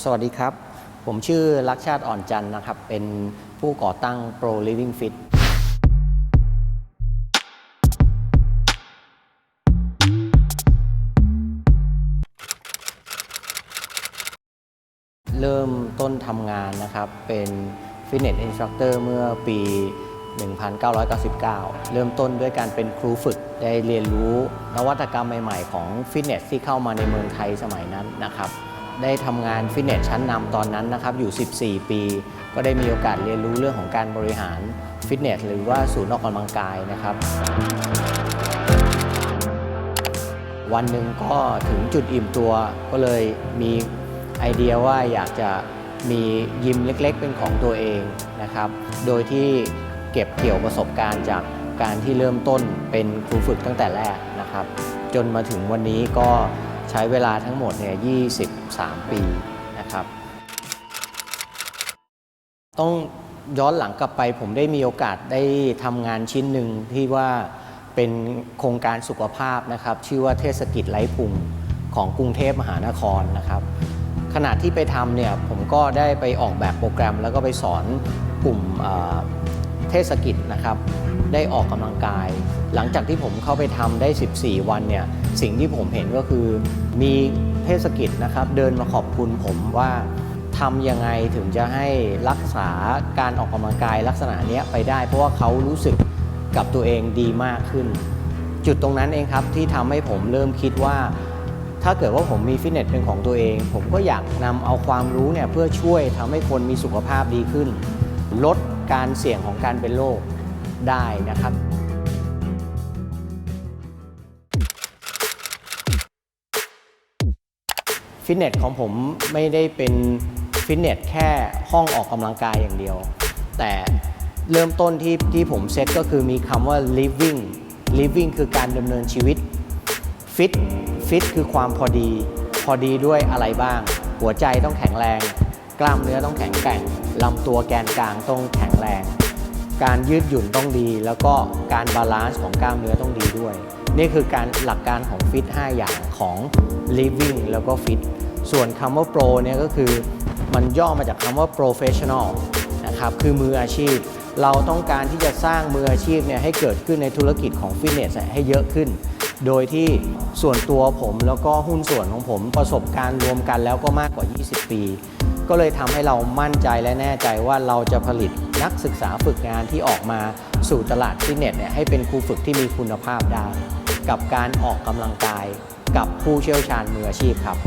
สวัสดีครับ ผมชื่อลักษณ์ชาติอ่อนจันทร์นะครับ เป็นผู้ก่อตั้ง Pro Living Fit เริ่มต้นทำงานนะครับ เป็นฟิตเนสอินสตรัคเตอร์เมื่อปี 1999 เริ่มต้นด้วยการเป็นครูฝึกได้เรียนรู้นวัตกรรมใหม่ ๆ ของฟิตเนสที่เข้ามาในเมืองไทยสมัยนั้นนะครับ ได้ทำงานฟิตเนสชั้นนำตอนนั้นนะครับอยู่ 14 ปี ก็ได้มีโอกาสเรียนรู้เรื่องของการบริหารฟิตเนสหรือว่าศูนย์ออกกำลังกายนะครับ วันหนึ่งก็ถึงจุดอิ่มตัวก็เลยมีไอเดียว่าอยากจะมียิมเล็กๆ เป็นของตัวเองนะครับ โดยที่เก็บเกี่ยวประสบการณ์จากการที่เริ่มต้นเป็นครูฝึกตั้งแต่แรกนะครับ จนมาถึงวันนี้ก็ ใช้เวลาทั้งหมดเนี่ย23 ปีนะครับ ต้องย้อนหลังกลับไปผมได้มีโอกาสได้ทำงานชิ้นหนึ่งที่ว่าเป็นโครงการสุขภาพนะครับ ชื่อว่าเทศกิจไร้พุงของกรุงเทพมหานครนะครับขณะที่ไปทำเนี่ยผมก็ได้ไปออกแบบโปรแกรม แล้วก็ไปสอนกลุ่มเอ่อเทศกิจนะครับ ได้ออกกำลังกาย หลังจากที่ผมเข้าไปทำได้ 14 วันเนี่ยสิ่งที่ผมเห็นก็คือ มีเทศกิจนะครับ เดินมาขอบคุณผมว่าทำยังไงถึงจะให้รักษาการออกกำลังกายลักษณะเนี้ยไปได้ เพราะว่าเขารู้สึกกับตัวเองดีมากขึ้น จุดตรงนั้นเองครับที่ทำให้ผมเริ่มคิดว่า ถ้าเกิดว่าผมมีฟิตเนสเป็นของตัวเอง ผมก็อยากนำเอาความรู้เนี่ยเพื่อช่วยทำให้คนมีสุขภาพดีขึ้น ลดการเสี่ยงของการเป็นโรค ได้นะครับฟิตเนสของผมไม่ได้เป็นฟิตเนสแค่ห้องออกกำลังกายอย่างเดียว แต่เริ่มต้นที่ที่ผมเซตก็คือมีคำว่า living living คือการดำเนินชีวิตฟิตฟิตคือความพอดี พอดีด้วยอะไรบ้าง หัวใจต้องแข็งแรง กล้ามเนื้อต้องแข็งแกร่งลำตัวแกนกลางต้องแข็งแรง การยืดหยุ่นต้องดี แล้วก็การบาลานซ์ของกล้ามเนื้อต้องดีด้วย นี่คือการหลักการของฟิต5อย่างของ living แล้วก็ฟิตส่วนคำว่า pro เนี่ยก็คือมันย่อมาจากคำว่า professional นะครับคือมืออาชีพ เราต้องการที่จะสร้างมืออาชีพเนี่ยให้เกิดขึ้นในธุรกิจของฟิตเนสให้เยอะขึ้น โดยที่ส่วนตัวผมแล้วก็หุ้นส่วนของผมประสบการณ์รวมกันแล้วก็มากกว่า 20 ปี ก็เลยทำให้เรามั่นใจและแน่ใจว่าเราจะผลิตนักศึกษาฝึกงานที่ออกมาสู่ตลาดฟิตเนสเนี่ยให้เป็นครูฝึกที่มีคุณภาพได้ กับการออกกำลังกาย กับผู้เชี่ยวชาญมืออาชีพครับ